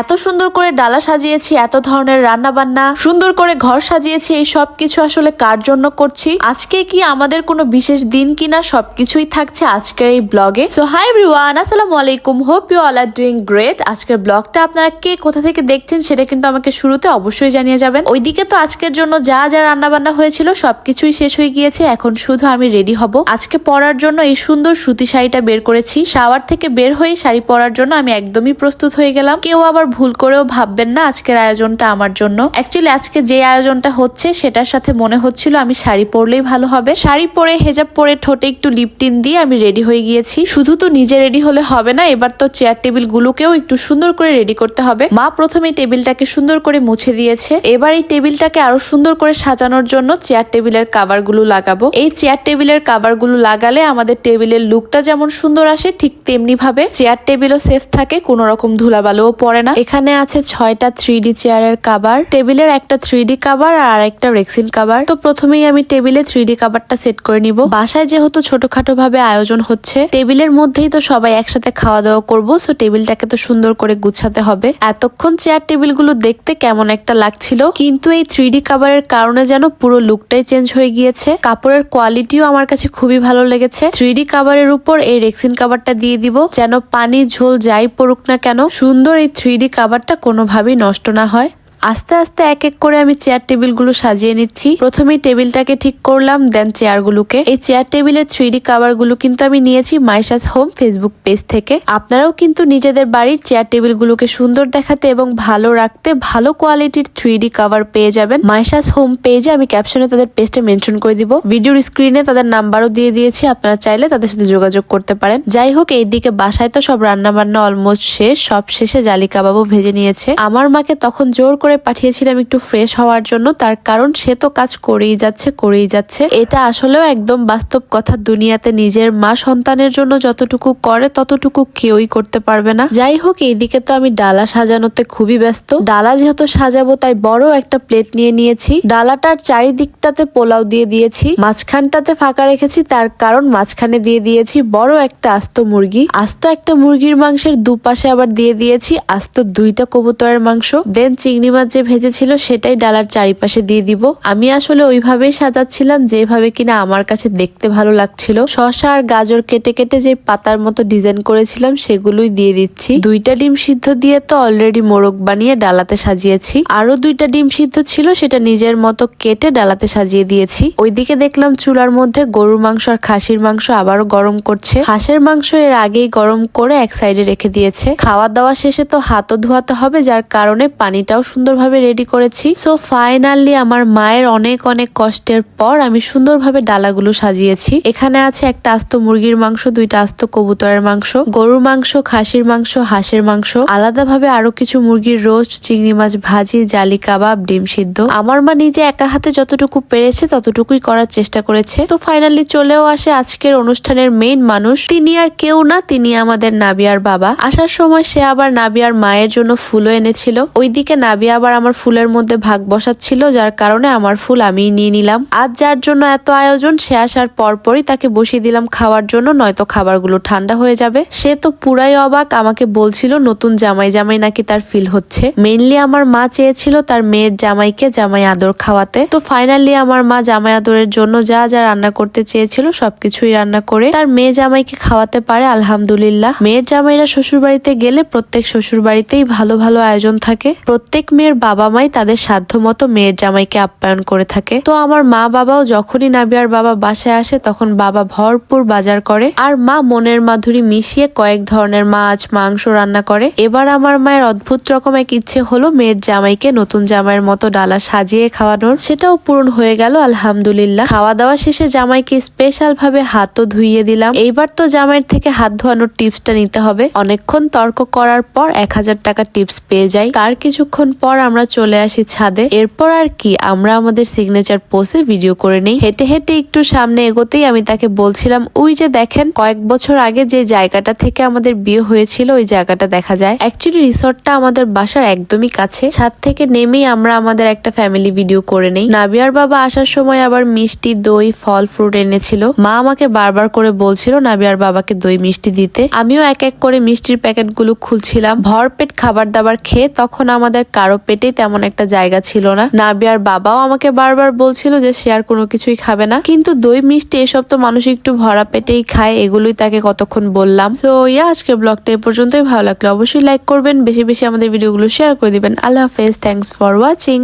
এত সুন্দর করে ডালা সাজিয়েছি, এত ধরনের রান্না বান্না সুন্দর করে ঘর সাজিয়েছি, এই সব কিছু আসলে কার জন্য করছি? আজকে কি আমাদের কোনো বিশেষ দিন কিনা সবকিছুই থাকছে আজকের এই ব্লগে? সো হাই এভরিওয়ান আসসালামু আলাইকুম। Hope you all are doing great আজকের ব্লগটা আপনারা কে কোথা থেকে দেখছেন সেটা কিন্তু আমাকে শুরুতে অবশ্যই জানিয়ে যাবেন। ওইদিকে তো আজকের জন্য যা যা রান্না বান্না হয়েছিল সবকিছুই শেষ হয়ে গিয়েছে, এখন শুধু আমি রেডি হব। আজকে পরার জন্য এই সুন্দর সুতি শাড়িটা বের করেছি। শাওয়ার থেকে বের হয়ে শাড়ি পরার জন্য আমি একদমই প্রস্তুত হয়ে গেলাম। কেউ আবার ভুল করেও ভাববেন না আজকের আয়োজনটা আমার জন্য। অ্যাকচুয়ালি আজকে যে আয়োজনটা হচ্ছে, সেটার সাথে মনে হচ্ছিল আমি শাড়ি পরলেই ভালো হবে। শাড়ি পরে, হেজাব পরে, ঠোঁটে একটু লিপটিন দিয়ে আমি রেডি হয়ে গিয়েছি। শুধু তো নিজে রেডি হলে হবে না, এবার তো চেয়ার টেবিল গুলোকেও একটু সুন্দর করে রেডি করতে হবে। মা প্রথমে টেবিলটাকে সুন্দর করে মুছে দিয়েছে। এবার এই টেবিলটাকে আরও সুন্দর করে সাজানোর জন্য চেয়ার টেবিলের কাভারগুলো লাগাবো। এই চেয়ার টেবিলের কাভারগুলো লাগালে আমাদের টেবিলের লুকটা যেমন সুন্দর আসে, ঠিক তেমনি ভাবে চেয়ার টেবিলও সেফ থাকে, কোনো রকম ধুলাবালুও পড়ে না। এখানে আছে ছয়টা থ্রি চেয়ারের কাভার টেবিলের একটা থ্রি ডি কাভার আর একটা রেক্সিন কাবার তো প্রথমেই আমি টেবিলে থ্রি ডি কাভারটা সেট করে নিব। বাসায় যেহেতু ছোটখাটো ভাবে আয়োজন হচ্ছে টেবিলের মধ্যেই তো সবাই একসাথে খাওয়া দাওয়া করব সো টেবিলটাকে তো সুন্দর করে গুছাতে হবে। এতক্ষণ চেয়ার টেবিলগুলো দেখতে কেমন একটা লাগছিল, কিন্তু এই থ্রি ডি কাভারের কারণে যেন পুরো লুকটাই চেঞ্জ হয়ে গিয়েছে। কাপড়ের কোয়ালিটিও আমার কাছে খুবই ভালো লেগেছে। থ্রি ডি কাভারের উপর এই রেক্সিন কাভারটা দিয়ে দিব, যেন পানি ঝোল যাই পড়ুক না কেন, সুন্দর এই থ্রি ডি কাভারটা কোনোভাবেই নষ্ট না হয়। আস্তে আস্তে এক এক করে আমি চেয়ার টেবিলগুলো সাজিয়ে নিচ্ছি। প্রথমেই টেবিলটাকে ঠিক করলাম দেন চেয়ারগুলোকে এই চেয়ার টেবিলের থ্রি ডি কাভারগুলো কিন্তু আমি নিয়েছি মাইশাস হোম ফেসবুক পেজ থেকে। আপনারাও কিন্তু নিজেদের বাড়ির চেয়ার টেবিলগুলোকে সুন্দর দেখাতে এবং ভালো রাখতে ভালো কোয়ালিটির থ্রি ডি কাভার পেয়ে যাবেন। মাইশাস হোম পেজে আমি ক্যাপশনে তাদের পেজটা মেনশন করে দিব। ভিডিওর স্ক্রিনে তাদের নাম্বারও দিয়ে দিয়েছি, আপনারা চাইলে তাদের সাথে যোগাযোগ করতে পারেন। যাই হোক, এইদিকে বাসায় তো সব রান্না বান্না অলমোস্ট শেষ, সব শেষে জালি কাবাবও ভেজে নিয়েছে। আমার মাকে তখন জোর করে পাঠিয়েছিলাম একটু ফ্রেশ হওয়ার জন্য। তার কারণ সে তো কাজ করেই যাচ্ছে করেই যাচ্ছে। এটা আসলেও একদম বাস্তব কথা। দুনিয়াতে নিজের মা সন্তানের জন্য যতটুকু করে, ততটুকু কেউই করতে পারবে না। যাই হোক, এইদিকে তো আমি ডালা সাজানোতে খুবই ব্যস্ত। ডালা যেহেতু সাজাবো, তাই বড় একটা প্লেট নিয়ে নিয়েছি। ডালাটার চারিদিকটাতে পোলাও দিয়ে দিয়েছি। মাঝখানটাতে ফাঁকা রেখেছি। তার কারণ মাঝখানে দিয়ে দিয়েছি বড় একটা আস্ত মুরগি। আস্ত একটা মুরগির মাংসের দুপাশে আবার দিয়ে দিয়েছি আস্ত দুইটা কবুতরের মাংস। দেন চিংড়ি মাছ যে ভেজেছিল, সেটাই ডালার চারিপাশে দিয়ে দিব। আমি আসলে ওইভাবেই সাজাচ্ছিলাম, যেভাবে কিনা আমার কাছে দেখতে ভালো লাগছিল। শসা আর গাজর কেটে কেটে যে পাতার মতো ডিজাইন করেছিলাম, সেগুলোই দিয়ে দিচ্ছি। দুইটা ডিম সিদ্ধ দিয়ে তো অলরেডি মোরগ বানিয়ে ডালাতে সাজিয়েছি। আরও দুইটা ডিম সিদ্ধ ছিল, সেটা নিজের মতো কেটে ডালাতে সাজিয়ে দিয়েছি। ওইদিকে দেখলাম চুলার মধ্যে গরুর মাংস আর খাসির মাংস আবারও গরম করছে। হাঁসের মাংস এর আগেই গরম করে এক সাইডে রেখে দিয়েছে। খাওয়া দাওয়া শেষে তো হাতও ধোয়াতে হবে, যার কারণে পানিটাও সুন্দরভাবে রেডি করেছি। সো ফাইনালি আমার মায়ের অনেক অনেক কষ্টের পর আমি সুন্দরভাবে ডালাগুলো সাজিয়েছি। এখানে আছে একটা আস্ত মুরগির মাংস, দুইটা আস্ত কবুতরের মাংস, গরুর মাংস, খাসির মাংস, হাঁসের মাংস, আলাদাভাবে আরও কিছু মুরগির রোস্ট, চিংড়ি মাছ ভাজি, জালি কাবাব, ডিম সিদ্ধ। আমার মা নিজে একা হাতে যতটুকু পেরেছে, ততটুকুই করার চেষ্টা করেছে। তো ফাইনালি চলেও আসে আজকের অনুষ্ঠানের মেইন মানুষ। তিনি আর কেউ না, তিনি আমাদের নাবিয়ার বাবা। আসার সময় সে আবার নাবিয়ার মায়ের জন্য ফুলও এনেছিল। ওইদিকে নাবিয়া আবার আমার ফুলের মধ্যে ভাগ বসাচ্ছিল, যার কারণে আমার ফুল আমিই নিয়ে নিলাম। আজ যার জন্য এত আয়োজন, সে আসার পরপরই তাকে বসিয়ে দিলাম খাওয়ার জন্য, নয়তো খাবারগুলো ঠান্ডা হয়ে যাবে। সে তো পুরাই অবাক, আমাকে বলছিল, নতুন জামাই জামাই নাকি তার ফিল হচ্ছে? মেইনলি আমার মা চেয়েছিল তার মেয়ের জামাইকে জামাই আদর খাওয়াতে। তো ফাইনালি আমার মা জামাই আদরের জন্য যা যা রান্না করতে চেয়েছিল, সবকিছুই রান্না করে তার মেয়ে জামাইকে খাওয়াতে পারে, আলহামদুলিল্লাহ। মেয়ের জামাইরা শ্বশুর বাড়িতে গেলে প্রত্যেক শ্বশুর বাড়িতেই ভালো ভালো আয়োজন থাকে। প্রত্যেক মেয়ের বাবা মাই তাদের সাধ্য মতো মেয়ের জামাইকে আপ্যায়ন করে থাকে। তো আমার মা বাবাও যখনই নাবিয়ার বাবা বাসায় আসে, তখন বাবা ভরপুর বাজার করে আর মা মনের মাধুরী মিশিয়ে কয়েক ধরনের মাছ, মাংস রান্না করে। এবার আমার মায়ের অদ্ভুত রকম এক ইচ্ছে হলো মেয়ের জামাইকে নতুন জামাইয়ের মতো ডালা সাজিয়ে খাওয়ানোর। সেটাও পূরণ হয়ে গেল, আলহামদুলিল্লাহ। খাওয়া দাওয়া শেষে জামাইকে স্পেশাল ভাবে হাতও ধুইয়ে দিলাম। এইবার তো জামাইয়ের থেকে হাত ধোয়ানোর টিপসটা নিতে হবে। অনেকক্ষণ তর্ক করার পর এক হাজার টাকা টিপস পেয়ে যাই। তার কিছুক্ষণ পর পর আমরা চলে আসি ছাদে। এরপর আর কি, আমরা আমাদের সিগনেচার পোসে ভিডিও করে নেই। হেঁটে হেঁটে একটু সামনে এগোতেই আমি তাকে বলছিলাম, ওই যে দেখেন, কয়েক বছর আগে যে জায়গাটা থেকে আমাদের বিয়ে হয়েছিল, ওই জায়গাটা দেখা যায়। অ্যাকচুয়ালি রিসর্টটা আমাদের বাসার একদমই কাছে। ছাদ থেকে নেমেই আমরা আমাদের একটা ফ্যামিলি ভিডিও করে নেই। নাবিয়ার বাবা আসার সময় আবার মিষ্টি, দই, ফল ফ্রুট এনেছিল। মা আমাকে বারবার করে বলছিল, নাবিয়ার বাবাকে দই, মিষ্টি দিতে। আমিও এক এক করে মিষ্টির প্যাকেটগুলো খুলছিলাম। ভরপেট খাবার দাবার খেয়ে তখন আমাদের কারও পেটে তেমন একটা জায়গা ছিল না। নাবিয়ার বাবাও আমাকে বারবার বলছিল যে সে আর কোনো কিছুই খাবে না। কিন্তু দই, মিষ্টি এসব তো মানুষ একটু ভরা পেটেই খায়, এগুলোই তাকে কতক্ষণ বললাম। তো ইয়া আজকে ব্লগটা এ পর্যন্তই। ভালো লাগল অবশ্যই লাইক করবেন, বেশি বেশি আমাদের ভিডিওগুলো শেয়ার করে দিবেন। আল্লাহ হাফেজ থ্যাংকস ফর ওয়াচিং